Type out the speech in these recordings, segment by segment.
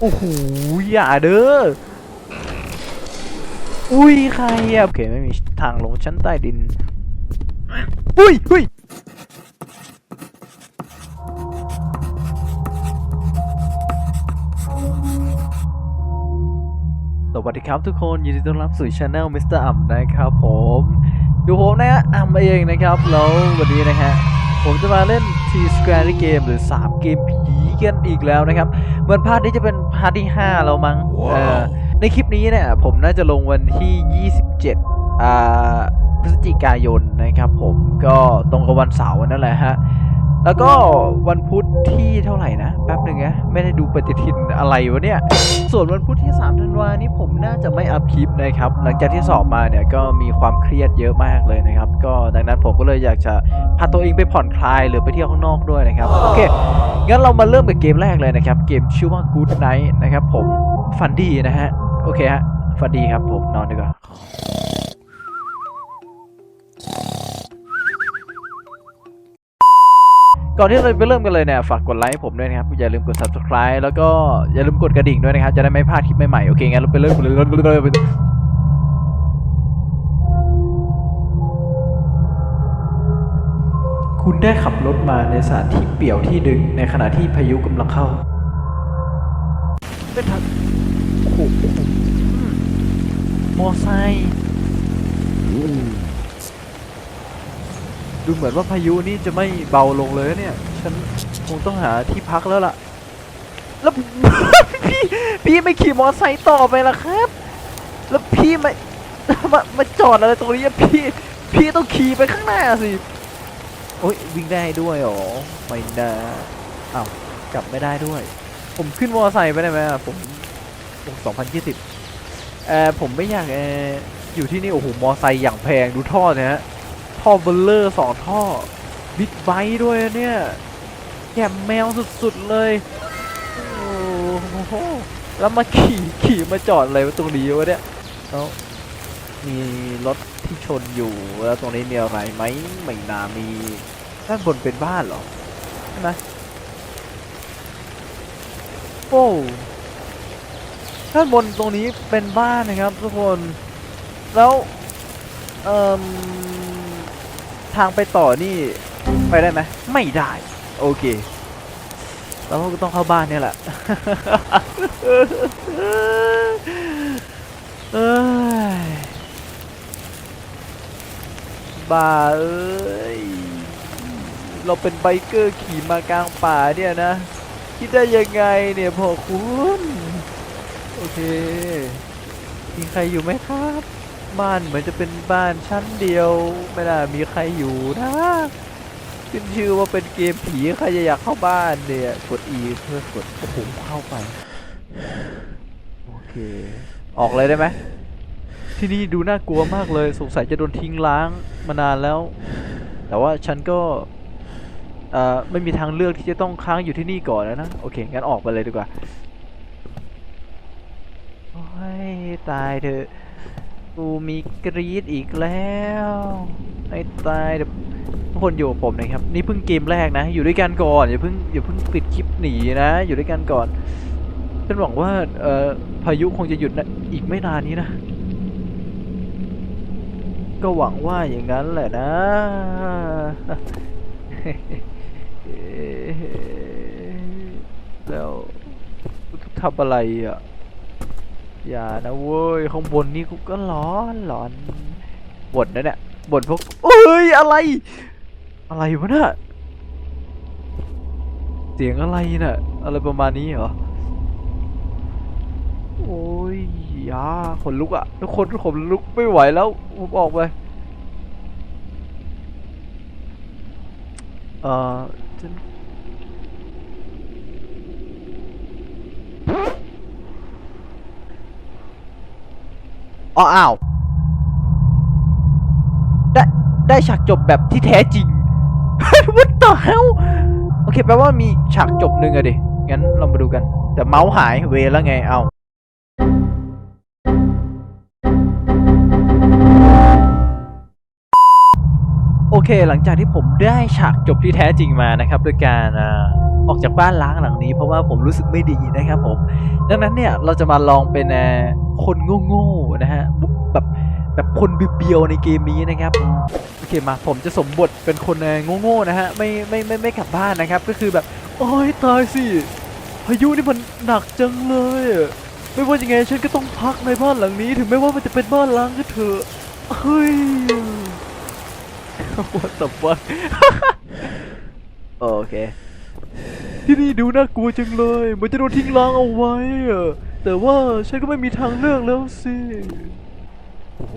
โอ้โหอย่าเด้อ อุ้ยใครอะโอเคไม่มีทางลงชั้นใต้ดิน อุ้ยอุ้ยสวัสดีครับทุกคนยินดีต้อนรับสู่ช anel มิสเตอร์อ่ำนะครับผมอยู่ผมนะฮะอ่ำเองนะครับ แล้ววันนี้นะฮะ ผมจะมาเล่น T Square Game หรือ 3 เกมผี กันอีกแล้วนะครับเหมือนพาร์ทนี้จะเป็นพาร์ทที่ 5 แล้วมั้งเออในคลิปนี้เนี่ยผมน่าจะลงวันที่ 27อ่าพฤศจิกายนนะครับผมก็ตรงกับวันเสาร์นั่นแหละฮะ แล้วก็วันพุธที่เท่าไหร่นะ แป๊บหนึ่งนะไม่ได้ดูปฏิทินอะไรวะเนี่ย ส่วนวันพุธที่3ธันวานี้ผมน่าจะไม่อัพคลิปนะครับ หลังจากที่สอบมาเนี่ยก็มีความเครียดเยอะมากเลยนะครับ ก็ดังนั้นผมก็เลยอยากจะพาตัวเองไปผ่อนคลายหรือไปเที่ยวข้างนอกด้วยนะครับ โอเค งั้นเรามาเริ่มกับเกมแรกเลยนะครับ เกมชื่อว่า Good Night นะครับผมฟันดีนะฮะ โอเคฮะฟันดีครับผม นอนดีกว่า ก่อนที่เราจะไปเริ่มกันเลยเนี่ยฝากกดไลค์ให้ผมด้วยนะครับอย่าลืมกด subscribe แล้วก็อย่าลืมกดกระดิ่งด้วยนะครับจะได้ไม่พลาดคลิปใหม่ๆโอเคงั้นเราไปเริ่มกันเลยคุณได้ขับรถมาในสถานที่เปี่ยวที่หนึ่งในขณะที่พายุกำลังเข้า เป็นทางโอ้โหอืมมอไซค์ ดูเหมือนว่าพายุนี่จะไม่เบาลงเลยนะเนี่ย ฉันคงต้องหาที่พักแล้วล่ะ แล้ว พี่พี่ไม่ขี่มอไซค์ต่อไปล่ะครับ แล้วพี่มามามาจอดอะไรตรงนี้อะพี่ พี่ต้องขี่ไปข้างหน้าสิ โอ้ยวิ่งได้ด้วยเหรอ ไม่ได้อ้าวกลับไม่ได้ด้วย ผมขึ้นมอไซค์ไปได้ไหมอะผมสองพันยี่สิบเออผมไม่อยากเอออยู่ที่นี่โอ้โหมอไซค์อย่างแพงดูท่อเนี่ยฮะ ท่อเบลเลอร์สองท่อบิ๊กไบค์ด้วยเนี่ยแกมแมวสุดๆเลย โอ้โห แล้วมาขี่ขี่มาจอดอะไรว้ตรงนี้วะเนี่ยแล้วมีรถที่ชนอยู่แล้วตรงนี้มีอะไรไหมไม่นามีด้านบนเป็นบ้านเหรอใช่ไหมโอ้ด้านบนตรงนี้เป็นบ้านนะครับทุกคน แล้ว เอ่ม ทางไปต่อนี่ไปได้ไหมไม่ได้ โอเคเราก็ต้องเข้าบ้านเนี่ยแหละบ้าเอ้ย เราเป็นไบเกอร์ขี่มากลางป่าเนี่ยนะ คิดได้ยังไงเนี่ยพ่อคุณ โอเคมีใครอยู่ไหมครับ บ้านเหมือนจะเป็นบ้านชั้นเดียว ไม่น่ามีใครอยู่นะขึ้นชื่อว่าเป็นเกมผีใครจะอยากเข้าบ้านเนี่ยกด E เพื่อกดโอ้โหเข้าไปโอเค ออกเลยได้ไหมที่นี่ดูน่ากลัวมากเลยสงสัยจะโดนทิ้งล้างมานานแล้ว แต่ว่าฉันก็ไม่มีทางเลือกที่จะต้องค้างอยู่ที่นี่ก่อนแล้วนะโอเคงั้นออกไปเลยดีกว่าโอ้ยตายเถอะ กูมีกรีดอีกแล้วไอ้ตายเดี๋ยวทุกคนอยู่กับผมนะครับนี่เพิ่งเกมแรกนะ อยู่ด้วยกันก่อนอย่าเพิ่งอย่าเพิ่งปิดคลิปหนีนะ อยู่ด้วยกันก่อนฉันหวังว่าเอ่อพายุคงจะหยุดนะอีกไม่นานนี้นะ ก็หวังว่าอย่างนั้นแหละนะแล้วทำอะไรอะ อย่านะเว้ยข้างบนนี่กูก็ร้อนร้อนบ่นนะเนี่ยบ่นพวกเอ้ยอะไร อะไรวะเนี่ยเสียงอะไรน่ะอะไรประมาณนี้เหรอโอ้ยยาขนลุกอะทุกคนขนลุกไม่ไหวแล้วผมออกไปเอ่อฉัน อ๋ออ้าว ได้ได้ฉากจบแบบที่แท้จริง What the hell โอเคแปลว่ามีฉากจบหนึ่งอะดิ งั้นเรามาดูกัน แต่เมาส์หายเวรแล้วไง เอาโอเค หลังจากที่ผมได้ฉากจบที่แท้จริงมานะครับโดยการ ออกจากบ้านล้างหลังนี้ เพราะว่าผมรู้สึกไม่ดีนะครับผม ดังนั้นเนี่ยเราจะมาลองเป็นคนโง่ๆนะฮะแบบแบบคนเบียวๆในเกมนี้นะครับโอเคมาผมจะสมบทเป็นคนเอ่โง่ๆนะฮะไม่ไม่ไม่ไม่กลับบ้านนะครับ ก็คือแบบโอ้ยตายสิพายุนี่มันหนักจังเลยอะไม่ว่ายังไงฉันก็ต้องพักในบ้านหลังนี้ ถึงแม้ว่ามันจะเป็นบ้านล้างก็เถอะเฮ้ย What the fuck โอเค ที่นี่ดูน่ากลัวจังเลยเหมือนจะโดนทิ้งร้างเอาไว้อะแต่ว่าฉันก็ไม่มีทางเลือกแล้วสิโอ้โห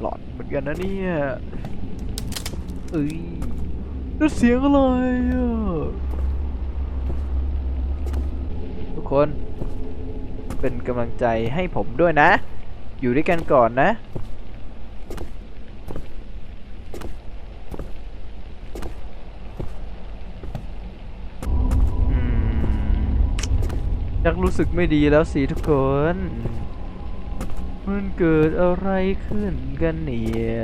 หลอนเหมือนกันนะเนี่ยเอ้ยนั่นเสียงอะไรอะทุกคนเป็นกำลังใจให้ผมด้วยนะ อยู่ด้วยกันก่อนนะ อืมชั กรู้สึกไม่ดีแล้วสิทุกคน มันเกิดอะไรขึ้นกันเนี่ย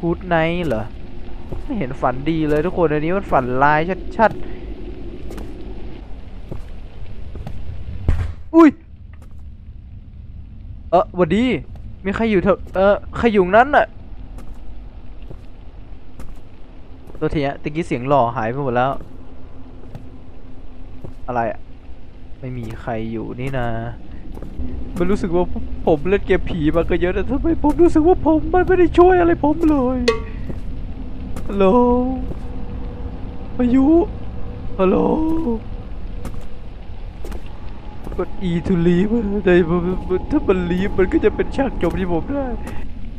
กูดไนท์เหรอ ไม่เห็นฝันดีเลยทุกคนอันนี้มันฝันร้ายชัดๆ อุ้ย เออหวัดดี มีใครอยู่เถอะเออใครอยู่นั้นน่ะตัวทีเนี้ยตะกี้เสียงหล่อหายไปหมดแล้ว อะไรอะ ไม่มีใครอยู่นี่นะ มันรู้สึกว่าผมเล่นเกมผีมาก็เยอะแต่ทำไมผมรู้สึกว่าผมมันไม่ได้ช่วยอะไรผมเลยฮัลโหลพายุฮัลโหลกด E to leave แต่ถ้ามัน leave มันก็จะเป็นฉากจบที่ผมได้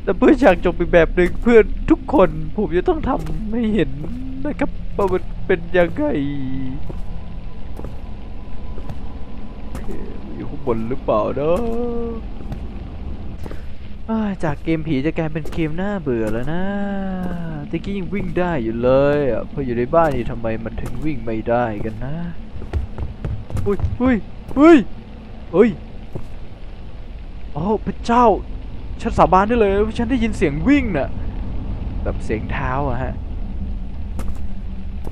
แต่เพื่อฉากจบอีกแบบหนึ่งเพื่อนทุกคนผมจะต้องทำให้เห็นนะครับว่ามันเป็นยังไง อยู่ข้างบนหรือเปล่าเนอะจากเกมผีจะกลายเป็นเกมน่าเบื่อแล้วนะตะกี้ยังวิ่งได้อยู่เลยอะพออยู่ในบ้านนี่ทำไมมันถึงวิ่งไม่ได้กันนะอุ้ยอุ้ยอุ้ยอุ้ยโอ้พระเจ้าฉันสาบานได้เลยว่าฉันได้ยินเสียงวิ่งน่ะแบบเสียงเท้าอะฮะ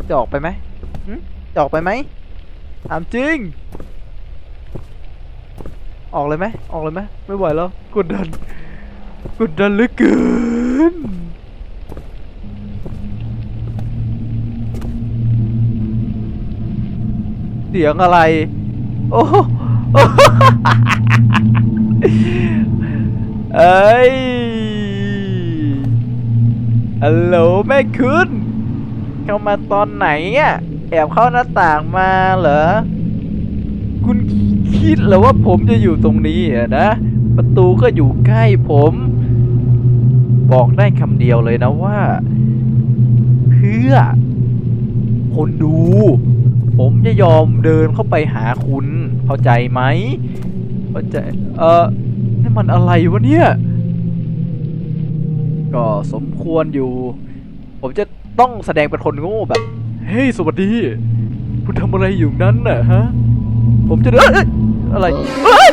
จะออกไปไหมจะออกไปไหมถามจริง ออกเลยไหมออกเลยไหมไม่ไหวแล้วกดดันกดดันเหลือเกินเสียงอะไร โอ้โหเอ้ยฮัลโหลแม่คุณเข้ามาตอนไหนอะ แอบเข้าหน้าต่างมาเหรอ คุณ คิดเหรอว่าผมจะอยู่ตรงนี้นะ ประตูก็อยู่ใกล้ผม บอกได้คำเดียวเลยนะว่า เพื่อ คนดู ผมจะยอมเดินเข้าไปหาคุณ เข้าใจไหมเข้าใจ เออนี่มันอะไรวะเนี่ย ก็สมควรอยู่ ผมจะต้องแสดงเป็นคนโง่แบบ เฮ้ย สวัสดี คุณทำอะไรอยู่นั้นน่ะฮะ ผมจะเดินเอ้ยอะไรเอ้ย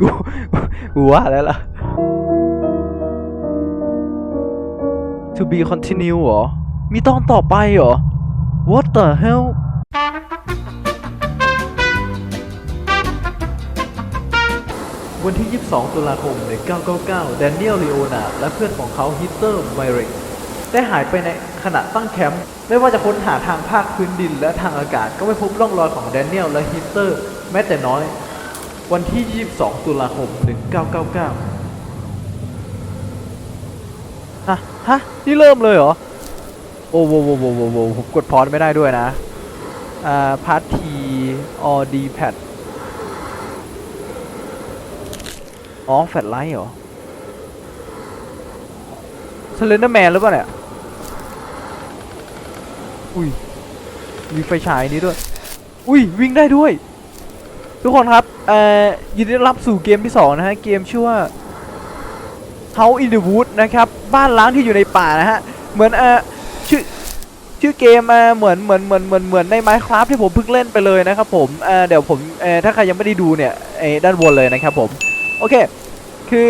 กูกูว่าแล้วล่ะ to be continue หรอ มีตอนต่อไปหรอ what the hell วันที่ 22 ตุลาคม 1999 แดเนียลลีโอนาและเพื่อนของเขาฮิตเตอร์ไมเรก ได้หายไปในขณะตั้งแคมป์ไม่ว่าจะค้นหาทางภาคพื้นดินและทางอากาศก็ไม่พบร่องรอยของแดเนียลและฮิตเตอร์ แม้แต่น้อย วันที่ 22 ตุลาคม 1999 ฮะ ฮะ นี่เริ่มเลยเหรอ โอ้โหโวโวโวโวผมกดพอสไม่ได้ด้วยนะ อ่าพาร์ททีออดีแพดอ๋อแฟลชไลท์เหรอ สเลนเดอร์แมนหรือเปล่าเนี่ย อุ้ย มีไฟฉายนี้ด้วย อุ้ย วิ่งได้ด้วย ทุกคนครับ เอ่อ ยินดีรับสู่เกมที่ 2 นะฮะ เกมชื่อว่า House in the Wood นะครับ บ้านล้างที่อยู่ในป่านะฮะ เหมือน เอ่อ ชื่อ ชื่อเกมมาเหมือนเหมือนเหมือนเหมือนเหมือนใน Minecraft ที่ผมเพิ่งเล่นไปเลยนะครับผม เอ่อ เดี๋ยวผม เอ่อ ถ้าใครยังไม่ได้ดูเนี่ยไอ้ด้านบนเลยนะครับผม โอเค คือ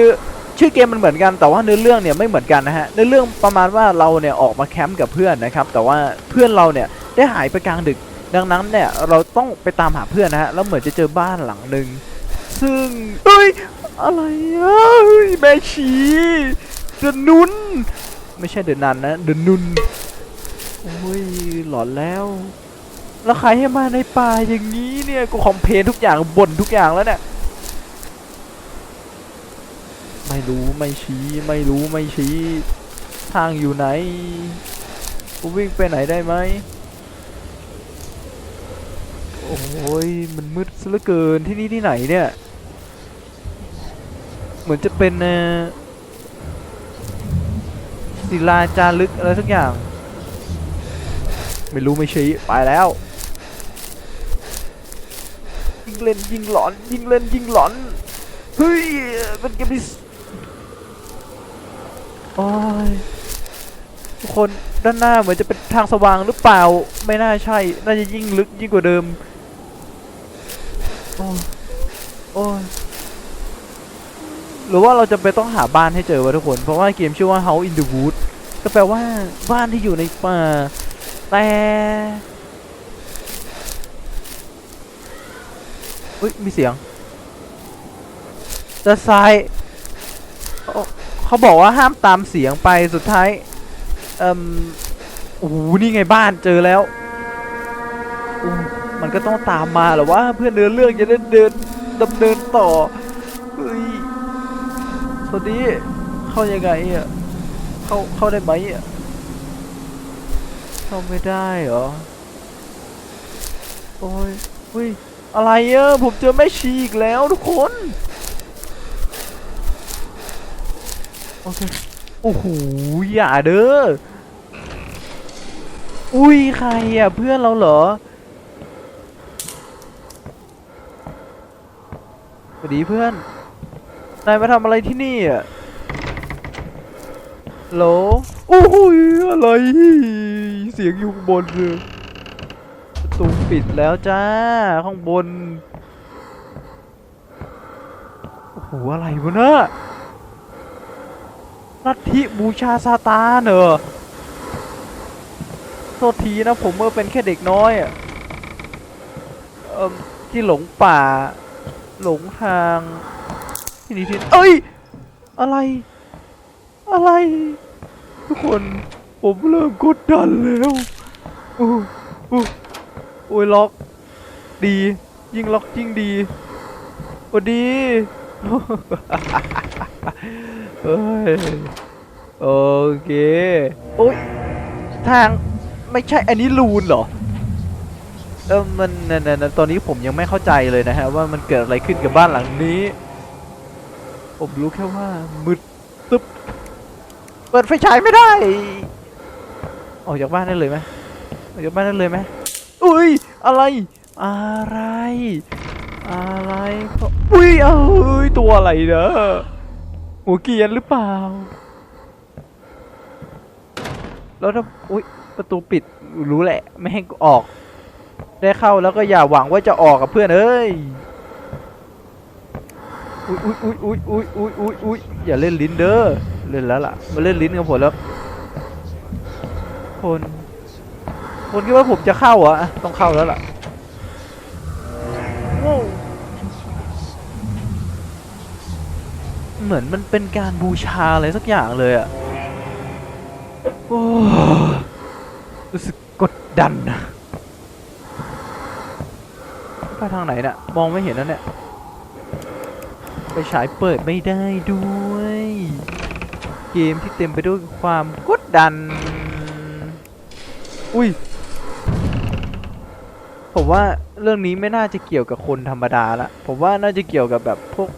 ชื่อเกมมันเหมือนกันแต่ว่าเนื้อเรื่องเนี่ยไม่เหมือนกันนะฮะเนื้อเรื่องประมาณว่าเราเนี่ยออกมาแคมป์กับเพื่อนนะครับแต่ว่าเพื่อนเราเนี่ยได้หายไปกลางดึก ดังนั้นเนี่ยเราต้องไปตามหาเพื่อนนะฮะแล้วเหมือนจะเจอบ้านหลังหนึ่งซึ่งเอ้ยอะไรอะเฮ้ยแม่ชีเดนนุนไม่ใช่เดนนันนะเดนนุนโอ้ยหลอนแล้วแล้วใครให้มาในป่าอย่างนี้เนี่ยกูคอมเพลนทุกอย่างบ่นทุกอย่างแล้วเนี่ย ไม่รู้ไม่ชี้ไม่รู้ไม่ชี้ ทางอยู่ไหนกูวิ่งไปไหนได้ไหมโอ้ยมันมืดซะเหลือเกินที่นี่ที่ไหนเนี่ย เหมือนจะเป็นเอ่อศิลาจารึกอะไรสักอย่าง ไม่รู้ไม่ชี้ไปแล้วยิงเล่นยิงหลอนยิงเล่นยิงหลอนเฮ้ยเป็นเกมที่ โอ้ยทุกคนด้านหน้าเหมือนจะเป็นทางสว่างหรือเปล่า ไม่น่าใช่ น่าจะยิ่งลึกยิ่งกว่าเดิม โอ้ยโอ้ยหรือว่าเราจะไปต้องหาบ้านให้เจอวะทุกคน เพราะว่าเกมชื่อว่า House in the Wood ก็แปลว่าบ้านที่อยู่ในป่า แต่อุ้ยมีเสียงด้านซ้าย เขาบอกว่าห้ามตามเสียงไปสุดท้ายเอ่มโอ้โหนี่ไงบ้านเจอแล้วมันก็ต้องตามมาหรอวะเพื่อนเดินเรื่องจะได้เดินดำเนินต่อเฮ้ยสวัสดีเข้ายังไงอะเข้าเข้าได้ไหมอะเข้าไม่ได้เหรอโอ้ยเฮ้ยอะไรอะผมเจอแม่ชีอีกแล้วทุกคน โอเค โอ้โห อย่าเด้อ อุ้ย ใครอะ เพื่อนเราเหรอ สวัสดีเพื่อน นายมาทำอะไรที่นี่อะโหลโอ้โหอะไร เสียงอยู่บนเลยประตูปิดแล้วจ้า ข้างบน โอ้โห อะไรวะเนะ ลัทธิบูชาซาตานเหรอโทษทีนะผมเมื่อเป็นแค่เด็กน้อยอะเอ่มที่หลงป่า หลงทางที่นี่ที่เอ้ย อะไร อะไร ทุกคนผมเริ่มกดดันแล้วโอ้โอ้โอ้ยล็อก ดี ยิ่งล็อกยิ่งดีสวัสดี เอ้ยโอเคโอ้ยทางไม่ใช่อันนี้ลูนเหรอเออมันนั่นตอนนี้ผมยังไม่เข้าใจเลยนะฮะว่ามันเกิดอะไรขึ้นกับบ้านหลังนี้ ผมรู้แค่ว่ามืดตึ๊บเปิดไฟฉายไม่ได้ ออกจากบ้านได้เลยไหมออกจากบ้านได้เลยไหมอุ้ยอะไร อะไร อะไรอุ้ยเอ้ยตัวอะไรเด้อ หัวเกียร์หรือเปล่า แล้วถ้าอุ้ยประตูปิดรู้แหละ ไม่ให้ออก ได้เข้าแล้วก็อย่าหวังว่าจะออกกับเพื่อนเอ้ยอุ้ยอุ้ยอุ้ยอุ้ยอุ้ยอุ้ยอุ้ยอย่าเล่นลิ้นเด้อเล่นแล้วล่ะมาเล่นลิ้นกับผมแล้วคนคนคิดว่าผมจะเข้าอะต้องเข้าแล้วล่ะ เหมือนมันเป็นการบูชาอะไรสักอย่างเลยอะโอ้รู้สึกกดดันนะไปทางไหนน่ะมองไม่เห็นแล้วเนี่ย ไปฉายเปิดไม่ได้ด้วย เกมที่เต็มไปด้วยความกดดัน อุ้ย ผมว่าเรื่องนี้ไม่น่าจะเกี่ยวกับคนธรรมดาละผมว่าน่าจะเกี่ยวกับแบบพวก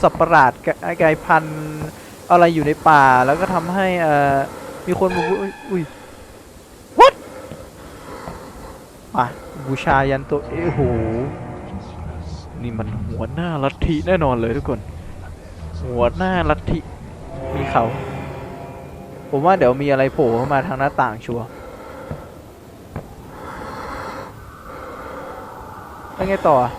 สัตว์ประหลาดกลายพันธุ์อะไรอยู่ในป่าแล้วก็ทำให้มีคนบูอุ้ยอุ้ย what อะบูชายันตัวเอ้โหนี่มันหัวหน้าลัทธิแน่นอนเลยทุกคน หัวหน้าลัทธิมีเขา ผมว่าเดี๋ยวมีอะไรโผล่เข้ามาทางหน้าต่างชัวร์ แล้วไงต่ออะ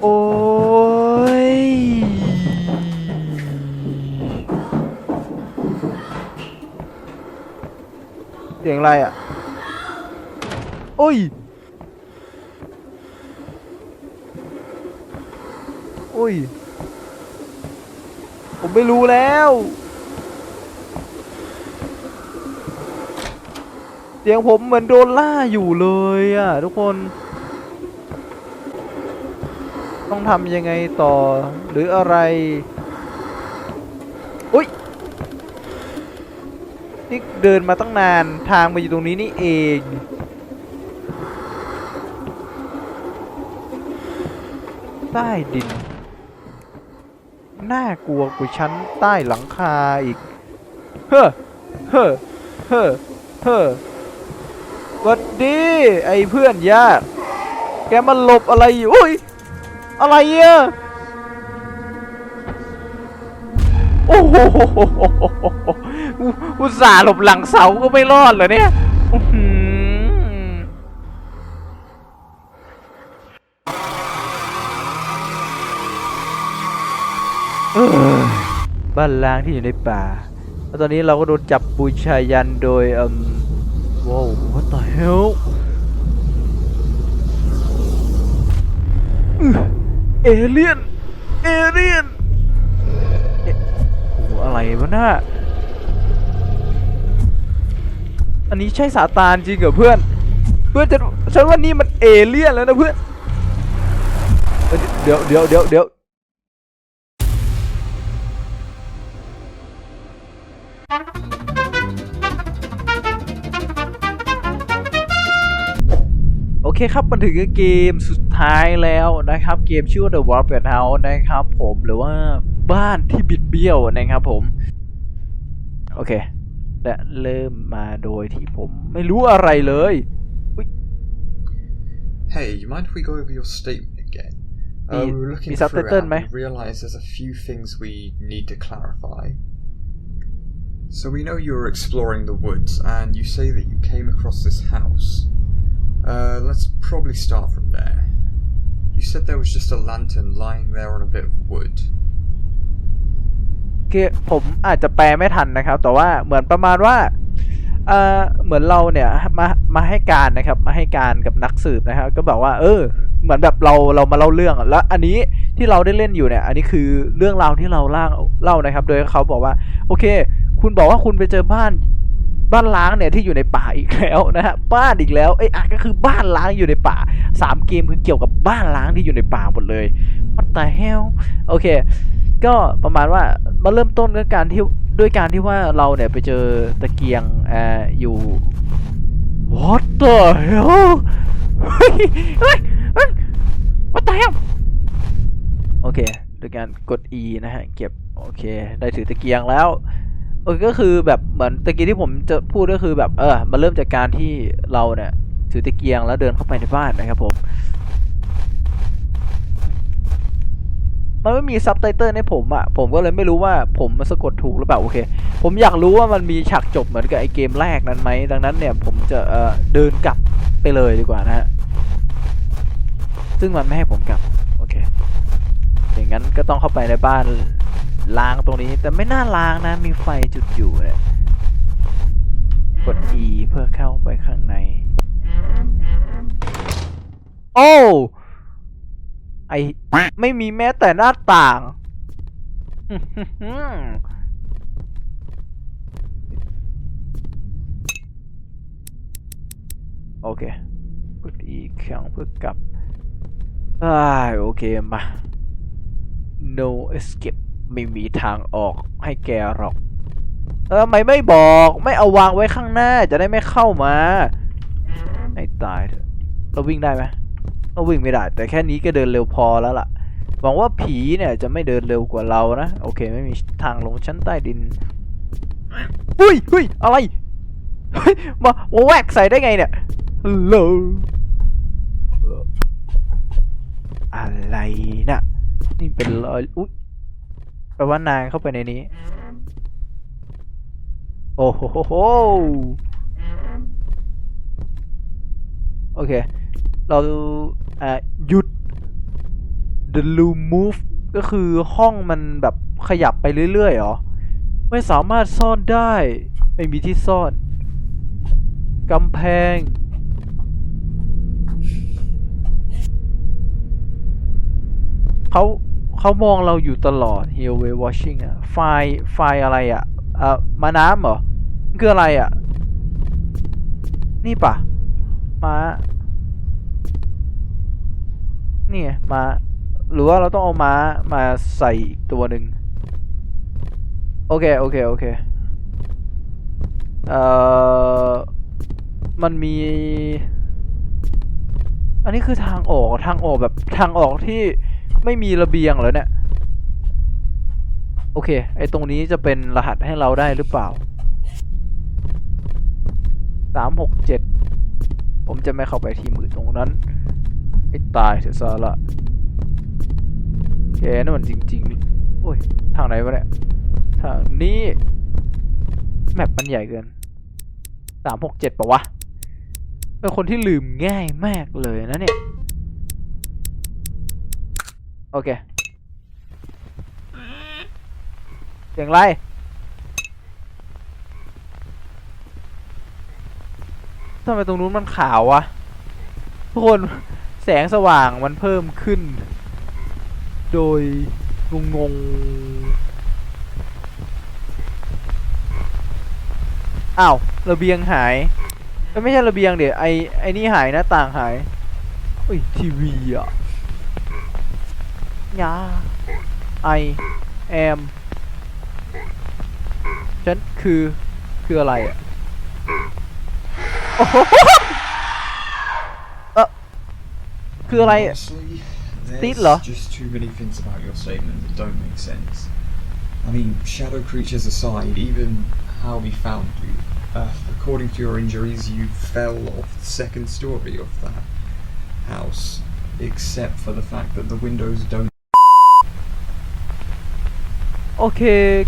โโอ้ย เสียงอะไรอะ โอ้ย โอ้ย ผมไม่รู้แล้ว เสียงผมเหมือนโดนล่าอยู่เลยอะทุกคน ต้องทำยังไงต่อหรืออะไร อุ้ยนี่เดินมาตั้งนานทางมาอยู่ตรงนี้นี่เองใต้ดิน น่ากลัวกว่าชั้นใต้หลังคาอีก เฮ้อเฮ้อเฮ้อเฮ้อ วัดดีไอ้เพื่อนยากแกมันหลบอะไรอยู่อุ้ยอะไรอะโอ้โหอุตส่าห์หลบหลังเสาก็ไม่รอดเหรอเนี่ยอื้อหือเอ้ยบ้านล้างที่อยู่ในป่า แล้วตอนนี้เราก็โดนจับบูชายันโดย เอ่มว้าว what the hell เอเลี่ยน เอเลี่ยนเอ๊ะโอ้อะไรวะน่าอันนี้ใช่ซาตานจริงเหรอเพื่อน เพื่อนจะฉันว่านี่มันเอเลี่ยนแล้วนะเพื่อน เดี๋ยวเดี๋ยวเดี๋ยวเดี๋ยว คครับมันถึงเกมสุดท้ายแล้วนะครับ เกมชื่อว่า The Warped House นะครับผมหรือว่าบ้านที่บิดเบี้ยวนะครับผม โอเค และเริ่มมาโดยที่ผมไม่รู้อะไรเลย Hey, you mind if we go over your statement again? Uh, Me- we were looking me through subtitle, it and mate. we realised there's a few things we need to clarify. So we know you were exploring the woods, and you say that you came across this house. Uh, let's probably start from there. You said there was just a lantern lying there on a bit of wood. คือผมอาจจะแปลไม่ทันนะครับ แต่ว่าเหมือนประมาณว่าเอ่อเหมือนเราเนี่ยมามาให้การนะครับ มาให้การกับนักสืบนะครับ ก็บอกว่า เออ เหมือนแบบเราเรามาเล่าเรื่องแล้ว อันนี้ที่เราได้เล่นอยู่เนี่ย อันนี้คือเรื่องราวที่เราเล่าเล่านะครับ โดยเขาบอกว่า โอเค คุณบอกว่าคุณไปเจอบ้าน บ้านล้างเนี่ยที่อยู่ในป่าอีกแล้วนะฮะบ้านอีกแล้วเอ้อะก็คือบ้านล้างอยู่ในป่าสามเกมคือเกี่ยวกับบ้านล้างที่อยู่ในป่าหมดเลย what the hell โอเค ก็ประมาณว่ามาเริ่มต้นด้วยการที่ด้วยการที่ว่าเราเนี่ยไปเจอตะเกียงอ่ออยู่ what the hell เฮ้ยเฮ้ยเฮ้ย what the hell โอเคโดยการกด E นะฮะเก็บโอเค ได้ถือตะเกียงแล้ว โอเคก็คือแบบเหมือนตะกี้ที่ผมจะพูดก็คือแบบเออมาเริ่มจากการที่เราเนี่ยถือตะเกียงแล้วเดินเข้าไปในบ้านนะครับผม มันไม่มีซับไตเติลให้ผมอะ่ะ ผมก็เลยไม่รู้ว่าผมมันสะกดถูกหรือเปล่าโอเค ผมอยากรู้ว่ามันมีฉากจบเหมือนกับไอเกมแรกนั้นไหมดังนั้นเนี่ย ผมจะเออเดินกลับไปเลยดีกว่านะฮะซึ่งมันไม่ให้ผมกลับโอเคอย่างนั้นก็ต้องเข้าไปในบ้าน ล้างตรงนี้แต่ไม่น่าล้างนะ มีไฟจุดอยู่เนี่ยกด E เพื่อเข้าไปข้างใน โอ้ไอไม่มีแม้แต่หน้าต่าง โอเค กดอีกครั้งเพื่อกลับอ่าโอเค มา no escape ไม่มีทางออกให้แกหรอก เออทำไมไม่บอกไม่เอาวางไว้ข้างหน้าจะได้ไม่เข้ามาให้ตายเถอะเราวิ่งได้ไหมก็วิ่งไม่ได้ แต่แค่นี้ก็เดินเร็วพอแล้วล่ะหวังว่าผีเนี่ยจะไม่เดินเร็วกว่าเรานะ โอเคไม่มีทางลงชั้นใต้ดินอุ้ยอุ้ยอะไรเฮ้ยมามาแวกใส่ได้ไงเนี่ยฮัลโหลอะไรนะนี่เป็นรอยอุ้ย แปลว่านางเข้าไปในนี้ โอ้โหโอเค เราอ่าหยุด the room move ก็คือห้องมันแบบขยับไปเรื่อยๆหรอ ไม่สามารถซ่อนได้ ไม่มีที่ซ่อน กำแพง เขา เขามองเราอยู่ตลอด he always watching อะไฟล์ไฟล์อะไรอะเอ่อมาน้ำเหรอคืออะไรอะนี่ปะม้านี่ไงม้าหรือว่าเราต้องเอาม้ามาใส่อีกตัวหนึ่งโอเค โอเค โอเค เอ่อ มันมี อันนี้คือทางออก ทางออกแบบทางออกที่ ไม่มีระเบียงเหรอเนี่ย โอเค ไอตรงนี้จะเป็นรหัสให้เราได้หรือเปล่าสามหกเจ็ดผมจะไม่เข้าไปที่มือตรงนั้นไอ้ตายเสียซะละโอเคนั่นมันจริงๆ โอ้ย ทางไหนวะเนี่ย ทางนี้ แมปมันใหญ่เกินสามหกเจ็ดปะวะ เป็นคนที่ลืมง่ายมากเลยนะเนี่ย โอเค เสียงไร ทำไมตรงนู้นมันขาววะ ทุกคนแสงสว่างมันเพิ่มขึ้น โดยงงงๆอ้าวระเบียงหายไม่ใช่ระเบียงเดี๋ยวไอไอนี่หายหน้าต่างหายเฮ้ยทีวีอะ ยา I am ฉันคือ คืออะไรอ่ะ โอ้โหเออคืออะไรอะ Honestly, Tiết there's lọ. just too many things about your statement that don't make sense. I mean, shadow creatures aside, even how we found you. Uh, according to your injuries, you fell off the second story of that house, except for the fact that the windows don't. โอเค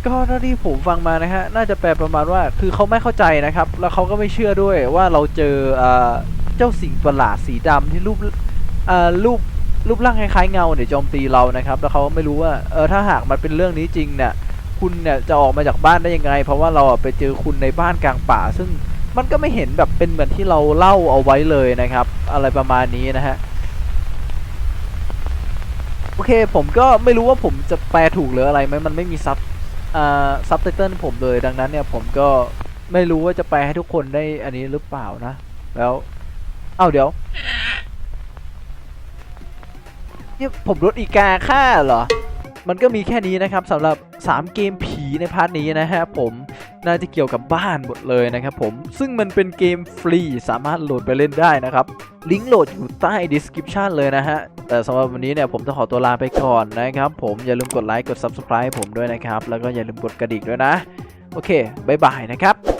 ก็เท่าที่ผมฟังมานะฮะ น่าจะแปลประมาณว่า คือเขาไม่เข้าใจนะครับ แล้วเขาก็ไม่เชื่อด้วยว่าเราเจอเอ่อเจ้าสิ่งประหลาดสีดำที่รูปรูปรูปร่างคล้ายๆเงาเนี่ยโจมตีเรานะครับ แล้วเขาไม่รู้ว่า เออ ถ้าหากมันเป็นเรื่องนี้จริงเนี่ย คุณเนี่ยจะออกมาจากบ้านได้ยังไง เพราะว่าเราไปเจอคุณในบ้านกลางป่า ซึ่งมันก็ไม่เห็นแบบเป็นเหมือนที่เราเล่าเอาไว้เลยนะครับ อะไรประมาณนี้นะฮะ โอเคผมก็ไม่รู้ว่าผมจะแปลถูกหรืออะไรไหมมันไม่มีซับอ่าซับไตเติลผมเลยดังนั้นเนี่ยผมก็ไม่รู้ว่าจะแปลให้ทุกคนได้อันนี้หรือเปล่านะ แล้วเอ้าเดี๋ยวนี่ผมลดอีกาค่าเหรอ มันก็มีแค่นี้นะครับสำหรับ 3 เกมผีในพาร์ทนี้นะฮะผม น่าจะเกี่ยวกับบ้านหมดเลยนะครับผม ซึ่งมันเป็นเกมฟรีสามารถโหลดไปเล่นได้นะครับ ลิงก์โหลดอยู่ใต้ description เลยนะฮะ แต่สำหรับวันนี้เนี่ยผมต้องขอตัวลาไปก่อนนะครับผม อย่าลืมกดไลค์ กด subscribe ผมด้วยนะครับ แล้วก็อย่าลืมกดกระดิ่งด้วยนะ โอเคบายบายนะครับ